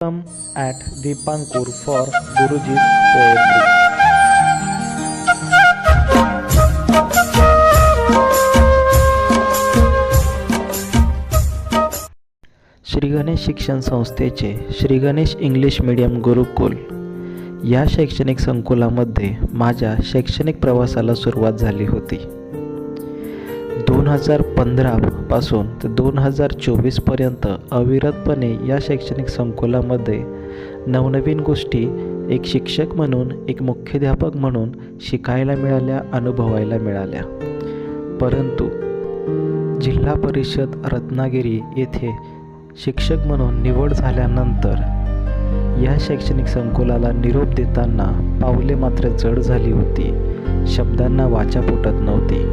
Come at Dipankur for Guruji's poetry. Shri Ganesh शिक्षण संस्थेचे Shri Ganesh English medium Gurukul या शैक्षणिक संकुलामध्ये माझ्या शैक्षणिक प्रवासाला सुरुवात झाली होती दोन हजार पंधरापासून ते दोन हजार चोवीसपर्यंत अविरतपणे या शैक्षणिक संकुलामध्ये नवनवीन गोष्टी एक शिक्षक म्हणून एक मुख्याध्यापक म्हणून शिकायला मिळाल्या अनुभवायला मिळाल्या. परंतु जिल्हा परिषद रत्नागिरी येथे शिक्षक म्हणून निवड झाल्यानंतर या शैक्षणिक संकुलाला निरोप देताना पावले मात्र जड झाली होती. शब्दांना वाचा फुटत नव्हती.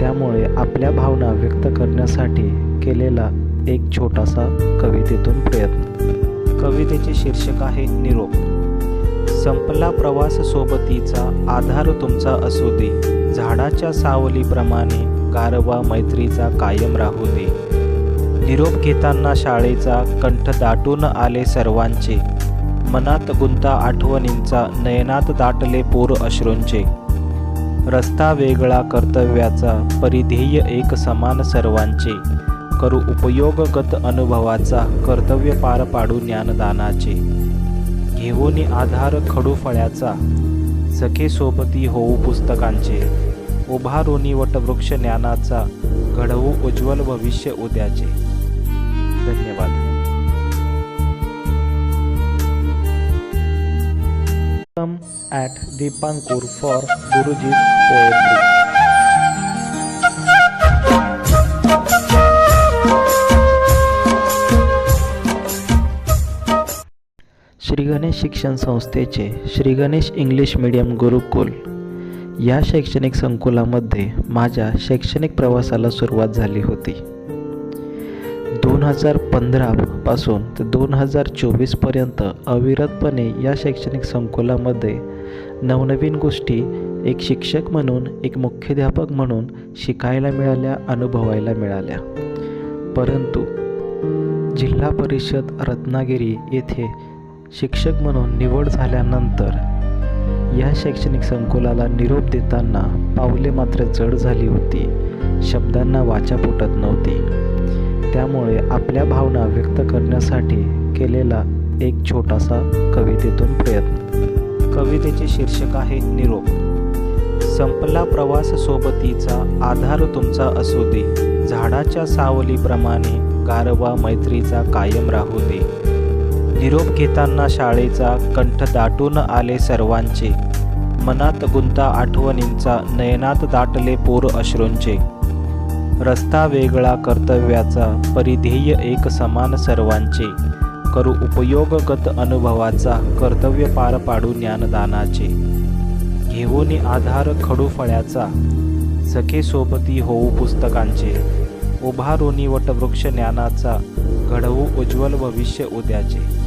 त्यामुळे आपल्या भावना व्यक्त करण्यासाठी केलेला एक छोटासा कवितेतून प्रयत्न. कवितेचे शीर्षक आहे निरोप. संपला प्रवास सोबतीचा आधार तुमचा असू दे. झाडाच्या सावलीप्रमाणे गारवा मैत्रीचा कायम राहू दे. निरोप घेताना शाळेचा कंठ दाटून आले सर्वांचे. मनात गुंता आठवणींचा नयनात दाटले पूर अश्रूंचे. रस्ता वेगळा कर्तव्याचा परिध्येय एक समान सर्वांचे. करू उपयोगगत अनुभवाचा कर्तव्य पार पाडू ज्ञानदानाचे. घेऊन आधार खडू फळ्याचा सखे सोबती होऊ पुस्तकांचे. उभारोनी वटवृक्ष ज्ञानाचा घडवू उज्ज्वल भविष्य उद्याचे. धन्यवाद. Come at Dipankur for Guruji's poetry. Shri Ganesh शिक्षण संस्थेचे श्री गणेश इंग्लिश मीडियम गुरुकुल या शैक्षणिक संकुलामध्ये माझ्या शैक्षणिक प्रवासाला सुरुवात झाली होती दोन हजार पंधरापासून ते दोन हजार चोवीसपर्यंत अविरतपणे या शैक्षणिक संकुलामध्ये नवनवीन गोष्टी एक शिक्षक म्हणून एक मुख्याध्यापक म्हणून शिकायला मिळाल्या अनुभवायला मिळाल्या. परंतु जिल्हा परिषद रत्नागिरी येथे शिक्षक म्हणून निवड झाल्यानंतर या शैक्षणिक संकुलाला निरोप देताना पावले मात्र जड झाली होती. शब्दांना वाचा फुटत नव्हती. त्यामुळे आपल्या भावना व्यक्त करण्यासाठी केलेला एक छोटासा कवितेतून प्रयत्न. कवितेचे शीर्षक आहे निरोप. संपला प्रवास सोबतीचा आधार तुमचा असू दे. झाडाच्या सावलीप्रमाणे गारवा मैत्रीचा कायम राहू दे. निरोप घेताना शाळेचा कंठ दाटून आले सर्वांचे. मनात गुंता आठवणींचा नयनात दाटले पूर अश्रूंचे. रस्ता वेगळा कर्तव्याचा परिध्येय एक समान सर्वांचे. करू उपयोगगत अनुभवाचा कर्तव्य पार पाडू ज्ञानदानाचे. घेऊन आधार खडू फळ्याचा सखे सोबती होऊ पुस्तकांचे. उभारोनी वटवृक्ष ज्ञानाचा. घडवू उज्ज्वल भविष्य उद्याचे.